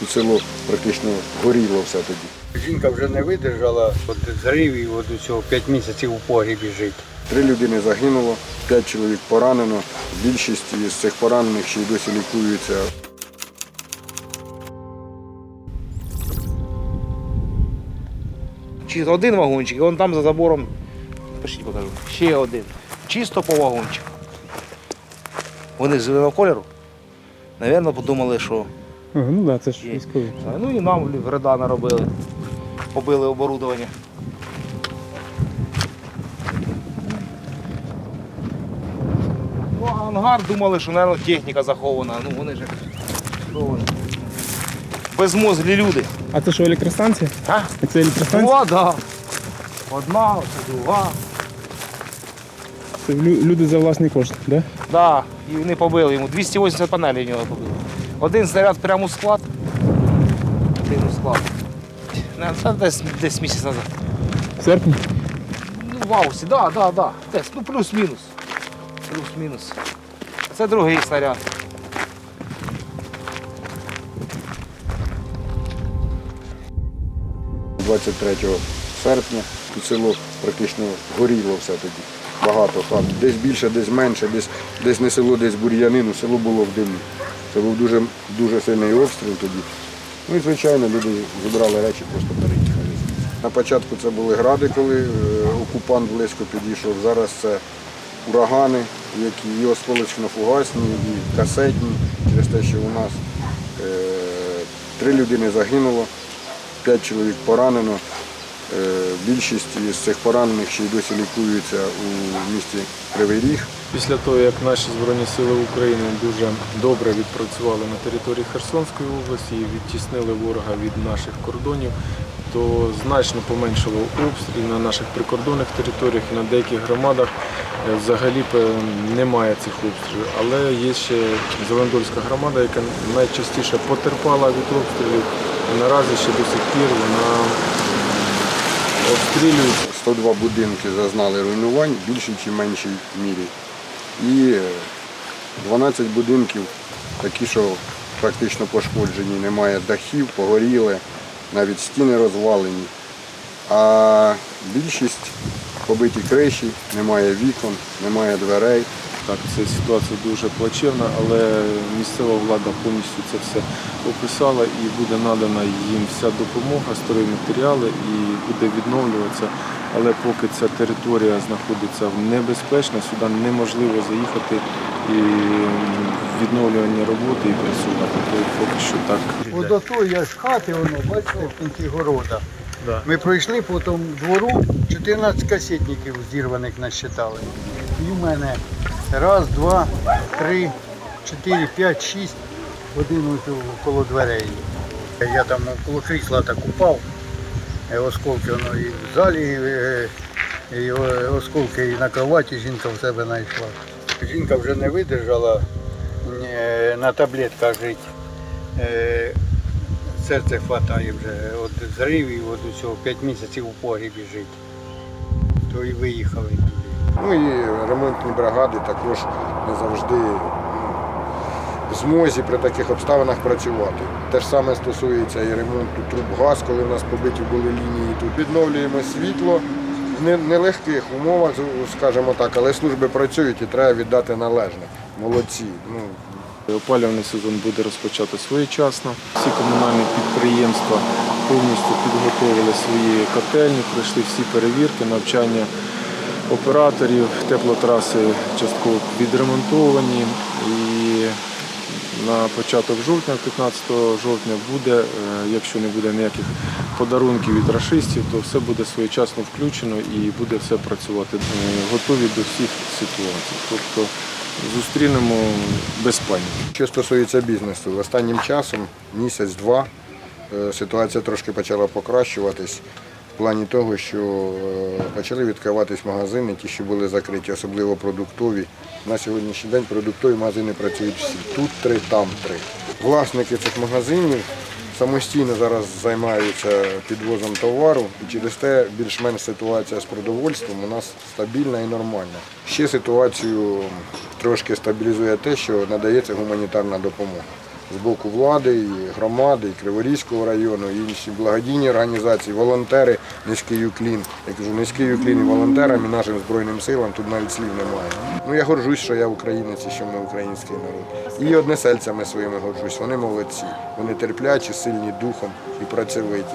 Тут село практично горіло все тоді. Жінка вже не видержала от зривів, от усього 5 місяців у погрібі жити. Три людини загинуло, п'ять чоловік поранено. Більшість із цих поранених ще й досі лікуються. Чи один вагончик, і вон там за забором, пишіть покажу, ще один. Чисто по вагончику. Вони зеленого кольору. Навірно, подумали, що. А, ну так, да, це ж Є. військові. а, Ну і нам вреда наробили. Побили оборудовання. Ну, а ангар думали, що, мабуть, техніка захована. Ну вони ж. що вони? Безмозглі люди. А це що, електростанція? А? Це електростанція? Була, да. Одна, оце друга. Це лю- люди за власний кошт, так? Да? Да, і вони побили йому. 280 панелей в нього побили. Один снаряд прямо у склад. Один у склад. Це десь, десь місяць назад. В серпні? Ну, в Аусі, да, да, да. Ну плюс-мінус. Плюс-мінус. Це другий снаряд. – 23 серпня тут село практично горіло все тоді. Багато хат. Десь більше, десь менше, десь, десь не село, десь бур'янину, село було в димі. Це був дуже, дуже сильний обстріл тоді. Ну і звичайно, люди зібрали речі, просто переїхали. На початку це були гради, коли е, окупант близько підійшов. Зараз це урагани, які і осколочно-фугасні, і касетні, через те, що у нас е, три людини загинуло, п'ять чоловік поранено. Е, Більшість із цих поранених ще й досі лікуються у місті Кривий Ріг. Після того, як наші Збройні Сили України дуже добре відпрацювали на території Херсонської області і відтіснили ворога від наших кордонів, то значно поменшало обстріл на наших прикордонних територіях і на деяких громадах е, взагалі немає цих обстрілів. Але є ще Зелендольська громада, яка найчастіше потерпала від обстрілів. І наразі ще до сих пір вона обстрілюється. 102 будинки зазнали руйнувань в більшій чи меншій мірі. І е, 12 будинків такі, що практично пошкоджені, немає дахів, погоріли, навіть стіни розвалені. А більшість побиті криші, немає вікон, немає дверей. Так, ця ситуація дуже плачевна, але місцева влада повністю це все описала і буде надана їм вся допомога, старі матеріали і буде відновлюватися. Але поки ця територія знаходиться в небезпечно, сюди неможливо заїхати і відновлювання роботи і працювати. То поки що так. От до я з хати, воно, бачите, в кінці города. Да. Ми пройшли по тому двору, 14 касетників зірваних насчитали. І в мене раз, два, три, чотири, п'ять, шість, один коло дверей. Я там коло крісла так упав, е, осколки воно і в залі, е, і е, осколки і на кроваті жінка в себе знайшла. Жінка вже не видержала на таблетках жити. Серце хватає вже від зривів, від усього 5 місяців у погрібі жити. То і виїхали. Ну і ремонтні бригади також не завжди ну, в змозі при таких обставинах працювати. Те ж саме стосується і ремонту труб газ, коли в нас побиті були лінії. Тут відновлюємо світло в нелегких умовах, скажімо так, але служби працюють і треба віддати належне. Молодці. Ну, Опалювальний сезон буде розпочато своєчасно. Всі комунальні підприємства повністю підготовили свої котельні, пройшли всі перевірки, навчання операторів, теплотраси частково відремонтовані. І на початок жовтня, 15 жовтня, буде, е, якщо не буде ніяких подарунків від рашистів, то все буде своєчасно включено і буде все працювати. Е, Готові до всіх ситуацій. Тобто зустрінемо без паніки. Що стосується бізнесу, останнім часом, місяць-два, е, ситуація трошки почала покращуватись в плані того, що е, почали відкриватись магазини, ті, що були закриті, особливо продуктові. На сьогоднішній день продуктові магазини працюють всі. Тут три, там три. Власники цих магазинів самостійно зараз займаються підвозом товару і через те більш-менш ситуація з продовольством у нас стабільна і нормальна. Ще ситуацію трошки стабілізує те, що надається гуманітарна допомога. З боку влади, і громади, і Криворізького району, і інші благодійні організації, волонтери, низький уклін. Я кажу, низький уклін і волонтерам, і нашим Збройним силам, тут навіть слів немає. Ну я горжусь, що я українець і що ми український народ. І однесельцями своїми горжусь. Вони молодці. Вони терплячі, сильні духом і працьовиті.